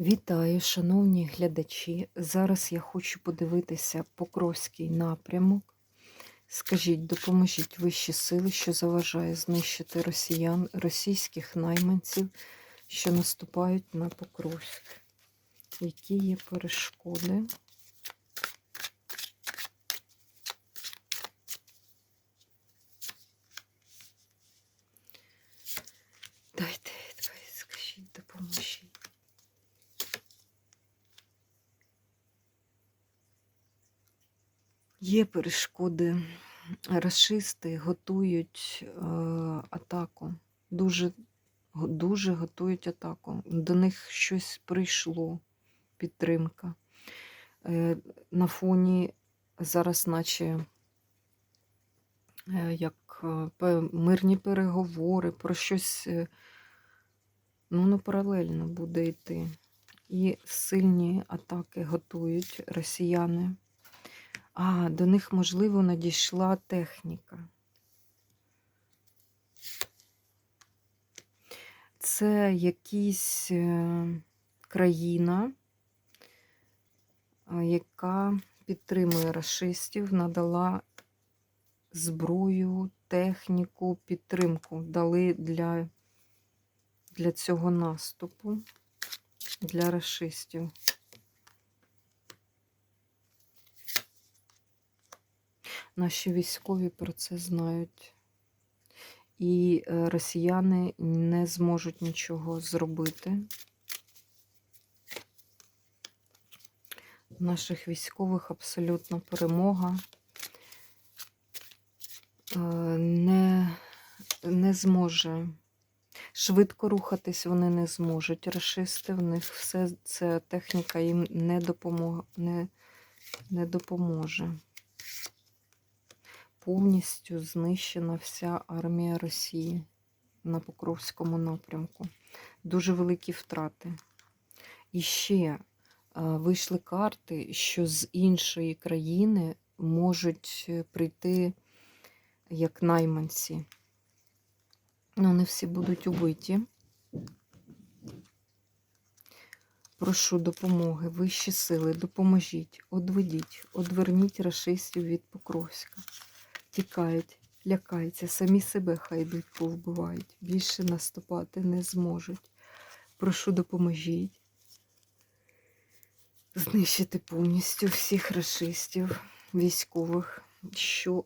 Вітаю, шановні глядачі. Зараз я хочу подивитися Покровський напрямок. Скажіть, допоможіть вищі сили, що заважає знищити росіян, російських найманців, що наступають на Покровськ. Які є перешкоди? Дайте, давай, скажіть, допоможіть. Є перешкоди. Рашисти готують е, атаку. Дуже, дуже готують атаку. До них щось прийшло, підтримка. Е, на фоні зараз, наче е, як е, мирні переговори, про щось е, ну, ну, паралельно буде йти. І сильні атаки готують росіяни. А, до них, можливо, надійшла техніка. Це якась е, країна, е, яка підтримує расистів, надала зброю, техніку, підтримку дали для, для цього наступу, для расистів. Наші військові про це знають. І е, росіяни не зможуть нічого зробити. Наших військових абсолютно перемога. Е, Не, не зможе. Швидко рухатись вони не зможуть. Рашисти, в них все це техніка їм не, допомога, не, не допоможе повністю знищена вся армія Росії на Покровському напрямку. Дуже великі втрати. І ще е, вийшли карти, що з іншої країни можуть е, прийти як найманці. Ну, не всі будуть убиті. Прошу допомоги, вищі сили, допоможіть, одведіть, одверніть рашистів від Покровська тікають, лякаються, самі себе хай йдуть, повбивають. Більше наступати не зможуть. Прошу допоможіть. Знищити повністю всіх расистів, військових, що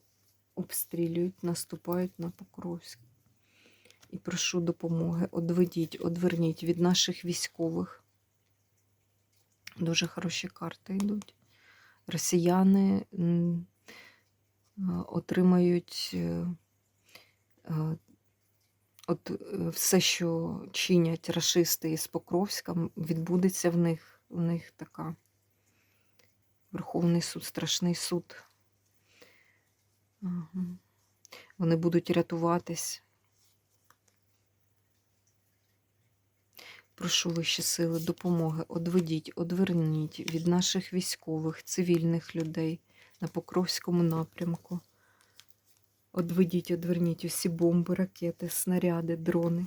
обстрілюють, наступають на Покровськ. І прошу допомоги. Одведіть, одверніть від наших військових. Дуже хороші карти йдуть. Росіяни отримають е, е, от е, все, що чинять рашисти із Покровська, відбудеться в них. В них така Верховний суд, страшний суд. Вони будуть рятуватись. Прошу вищі сили допомоги. Одведіть, одверніть від наших військових, цивільних людей на Покровському напрямку. Одведіть, одверніть усі бомби, ракети, снаряди, дрони,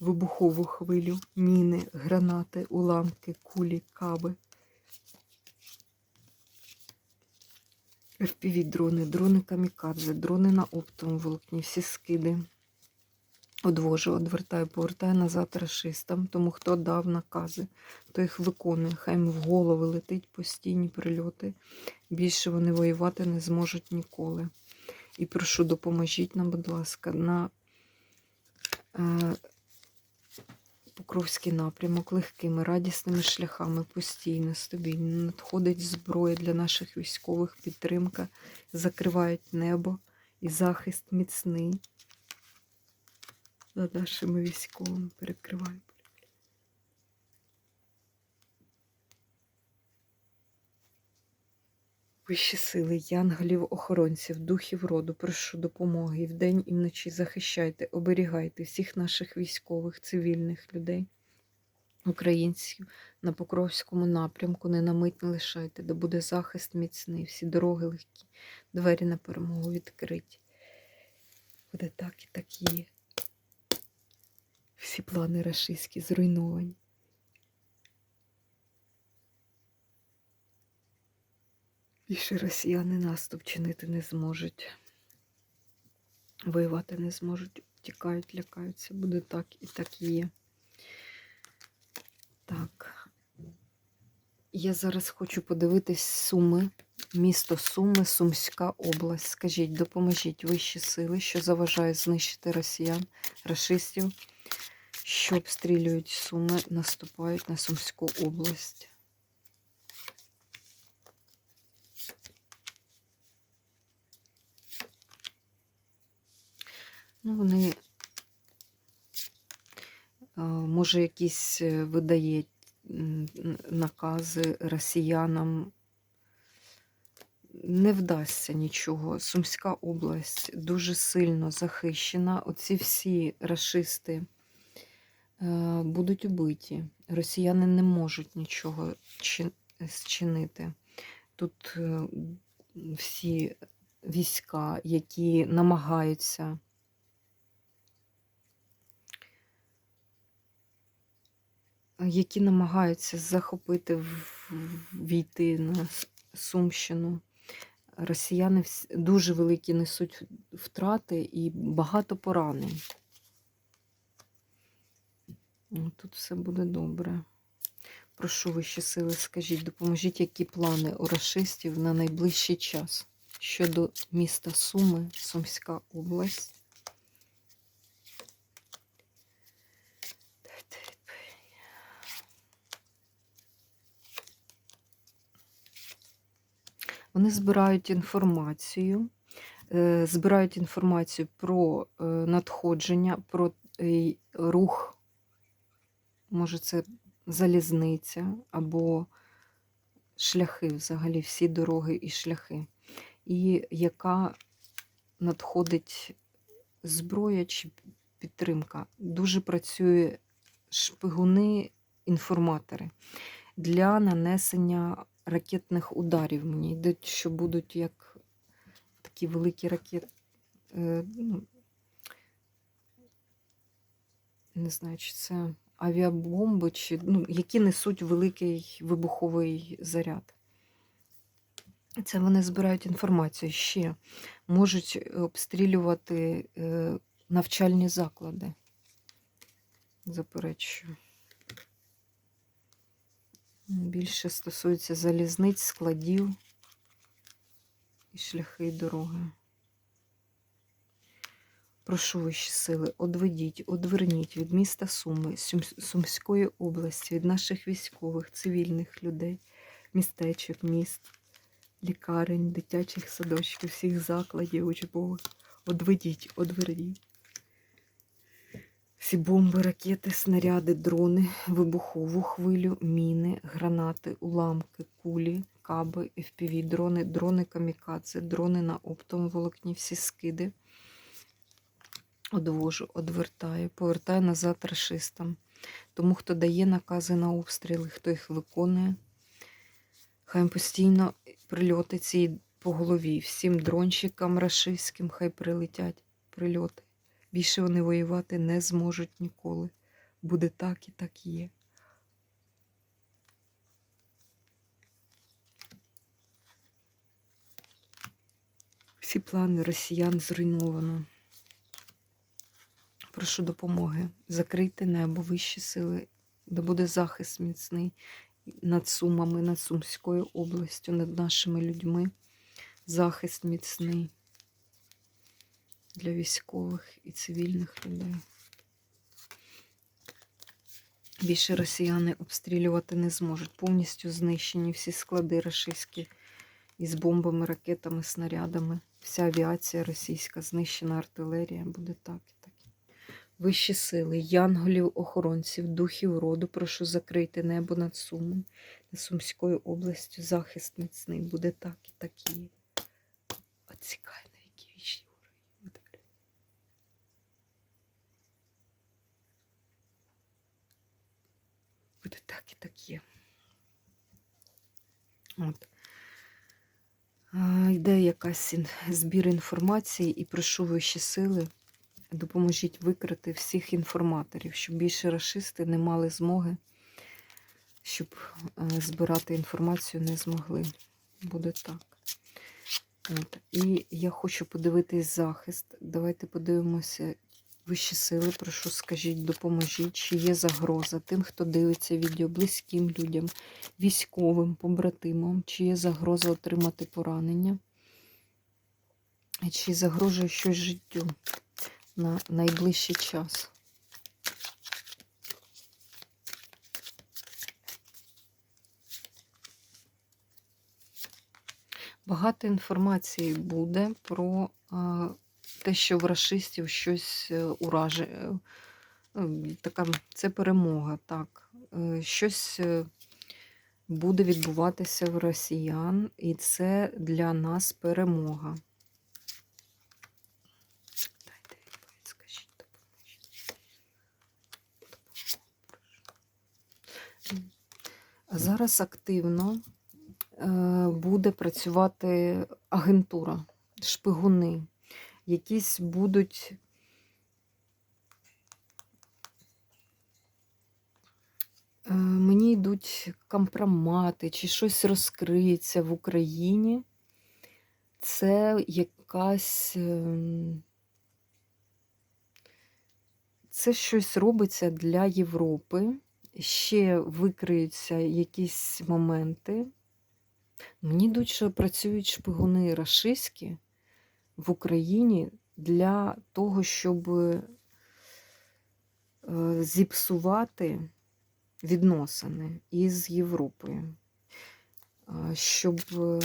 вибухову хвилю, міни, гранати, уламки, кулі, каби. FPV-дрони, дрони камікадзе, дрони на оптовому волокні, всі скиди. Одвожу, одвертаю, повертаю назад рашистам. Тому хто дав накази, то їх виконує. Хай в голови летить постійні прильоти. Більше вони воювати не зможуть ніколи. І прошу, допоможіть нам, будь ласка, на е, Покровський напрямок легкими, радісними шляхами, постійно, стабільно. Надходить зброя для наших військових, підтримка, закривають небо і захист міцний. Над нашими військовими перекриваю. Вищі сили, янголів, охоронців, духів роду, прошу допомоги і вдень і вночі захищайте, оберігайте всіх наших військових, цивільних людей, українців на Покровському напрямку. Не на мить не лишайте, де буде захист міцний, всі дороги легкі, двері на перемогу відкриті. Буде так і так є. Всі плани рашистські зруйновані. Більше росіяни наступ чинити не зможуть. Воювати не зможуть, тікають, лякаються. Буде так і так є. Так. Я зараз хочу подивитись Суми, місто Суми, Сумська область. Скажіть, допоможіть вищі сили, що заважає знищити росіян, рашистів, що обстрілюють Суми, наступають на Сумську область. Ну, вони, може, якісь е, видає накази росіянам. Не вдасться нічого. Сумська область дуже сильно захищена. Оці всі рашисти е, будуть убиті. Росіяни не можуть нічого чи- зчинити. Тут е, всі війська, які намагаються які намагаються захопити, війти на Сумщину. Росіяни дуже великі несуть втрати і багато поранень. Ну, Тут все буде добре. Прошу вищі сили, скажіть, допоможіть, які плани у рашистів на найближчий час щодо міста Суми, Сумська область. Вони збирають інформацію, е, збирають інформацію про е, надходження, про е, рух, може, це залізниця або шляхи, взагалі, всі дороги і шляхи. І яка надходить зброя чи підтримка. Дуже працює шпигуни, інформатори для нанесення ракетних ударів. Мені йдуть, що будуть як такі великі ракети. Е, ну, не знаю, чи це авіабомби, чи, ну, які несуть великий вибуховий заряд. Це вони збирають інформацію ще. Можуть обстрілювати е, навчальні заклади. Заперечую. Більше стосується залізниць, складів і шляхи і дороги. Прошу вищі сили, одведіть, одверніть від міста Суми, Сумської області, від наших військових, цивільних людей, містечок, міст, лікарень, дитячих садочків, всіх закладів учбових. Одведіть, одверніть. Всі бомби, ракети, снаряди, дрони, вибухову хвилю, міни, гранати, уламки, кулі, каби, FPV, дрони, дрони камікадзе, дрони на оптовому волокні, всі скиди. Одвожу, одвертаю, повертаю назад рашистам. Тому, хто дає накази на обстріли, хто їх виконує, хай постійно прильоти ці по голові. Всім дронщикам рашистським хай прилетять прильоти. Більше вони воювати не зможуть ніколи. Буде так і так є. Всі плани росіян зруйновано. Прошу допомоги. Закрийте небо, вищі сили, де буде захист міцний над Сумами, над Сумською областю, над нашими людьми. Захист міцний для військових і цивільних людей. Більше росіяни обстрілювати не зможуть. Повністю знищені всі склади рашистські із бомбами, ракетами, снарядами. Вся авіація російська, знищена артилерія буде так і так. Вищі сили, янголів, охоронців, духів роду, прошу закрити небо над Сумом, над Сумською областю, захист міцний буде так і так і є. Отсікай на які вічні уроки. Буде так і так є. От. Йде якась збір інформації і прошу вищі сили, допоможіть викрити всіх інформаторів, щоб більше расисти не мали змоги, щоб е, збирати інформацію не змогли. Буде так. От. І я хочу подивитись захист. Давайте подивимося. Вищі сили, прошу, скажіть, допоможіть, чи є загроза тим, хто дивиться відео, близьким людям, військовим, побратимам, чи є загроза отримати поранення, чи загрожує щось життю на найближчий час. Багато інформації буде про те, що в расистів щось е, ураже. е, Така це перемога, так. Е, Щось буде відбуватися в росіян, і це для нас перемога. Зараз активно буде працювати агентура, шпигуни. Якісь будуть е, мені йдуть компромати, чи щось розкриється в Україні. Це якась. ем, Це щось робиться для Європи. Ще викриються якісь моменти. Мені йдуть, що працюють шпигуни рашистські в Україні для того, щоб е, зіпсувати відносини із Європою, щоб е,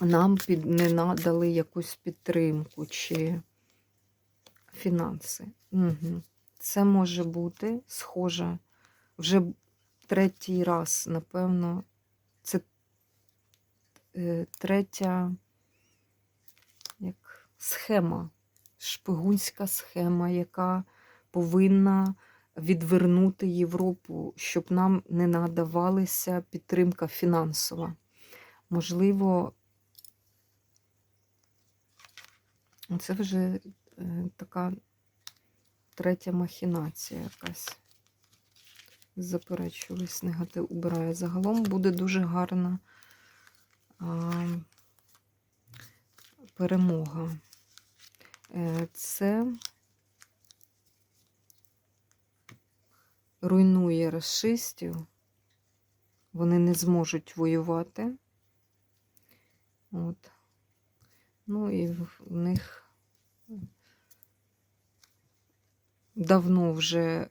нам не надали якусь підтримку чи фінанси. Угу. Це може бути схоже вже третій раз, напевно, це е, третя схема, шпигунська схема, яка повинна відвернути Європу, щоб нам не надавалася підтримка фінансова. Можливо, це вже е, така третя махінація якась. Заперечую весь негатив убираю. Загалом буде дуже гарна а, перемога. Е, Це руйнує расистів. Вони не зможуть воювати. От. Ну і в в них давно вже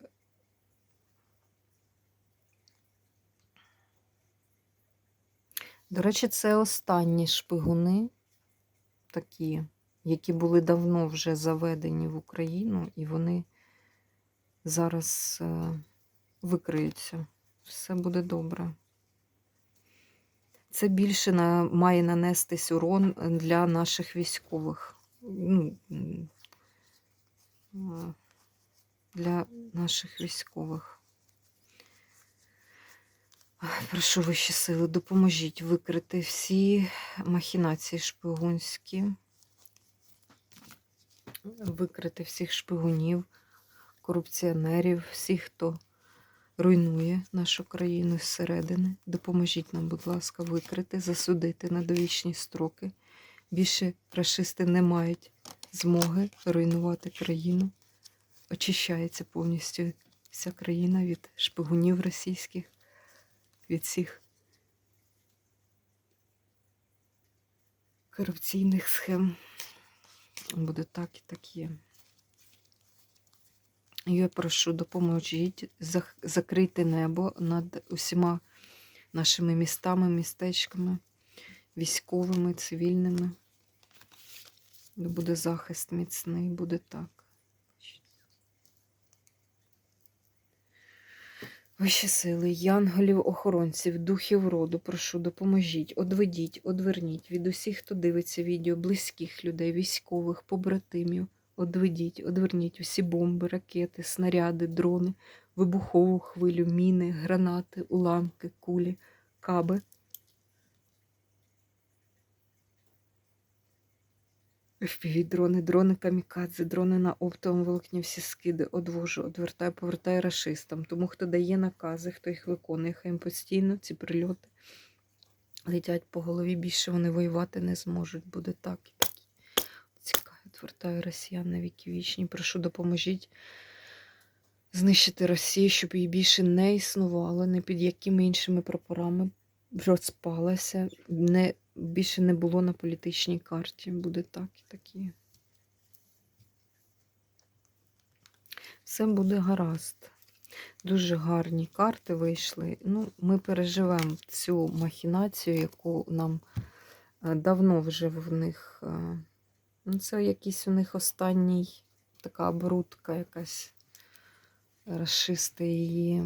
До речі, це останні шпигуни такі, які були давно вже заведені в Україну, і вони зараз е, викриються. Все буде добре. Це більше на, має нанестись урон для наших військових. Ну, е, для наших військових. Прошу вищі сили, допоможіть викрити всі махінації шпигунські, викрити всіх шпигунів, корупціонерів, всіх, хто руйнує нашу країну зсередини. Допоможіть нам, будь ласка, викрити, засудити на довічні строки. Більше рашисти не мають змоги руйнувати країну. Очищається повністю вся країна від шпигунів російських від всіх корупційних схем. Буде так і так є. Я прошу, допоможіть закрити небо над усіма нашими містами, містечками, військовими, цивільними. Буде захист міцний, буде так. Вищі сили, янголів, охоронців, духів роду, прошу, допоможіть, одведіть, одверніть від усіх, хто дивиться відео, близьких людей, військових, побратимів. Одведіть, одверніть усі бомби, ракети, снаряди, дрони, вибухову хвилю, міни, гранати, уламки, кулі, каби. FPV-дрони, дрони камікадзе, дрони на оптовому волокні, всі скиди, одвожу, одвертаю, повертаю рашистам. Тому хто дає накази, хто їх виконує, хай їм постійно ці прильоти летять по голові, більше вони воювати не зможуть. Буде так і так. Цікаво, твертаю росіян на віки вічні. Прошу, допоможіть знищити Росію, щоб її більше не існувало, не під якими іншими прапорами розпалася, не, більше не було на політичній карті. Буде так і такі. Все буде гаразд. Дуже гарні карти вийшли. Ну, ми переживемо цю махінацію, яку нам е, давно вже в них. е, Ну, це якийсь у них останній така обрудка якась. Расисти її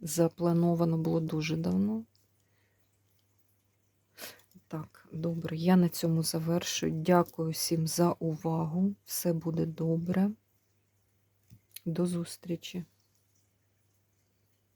заплановано було дуже давно. Так, добре, я на цьому завершую. Дякую всім за увагу. Все буде добре. До зустрічі!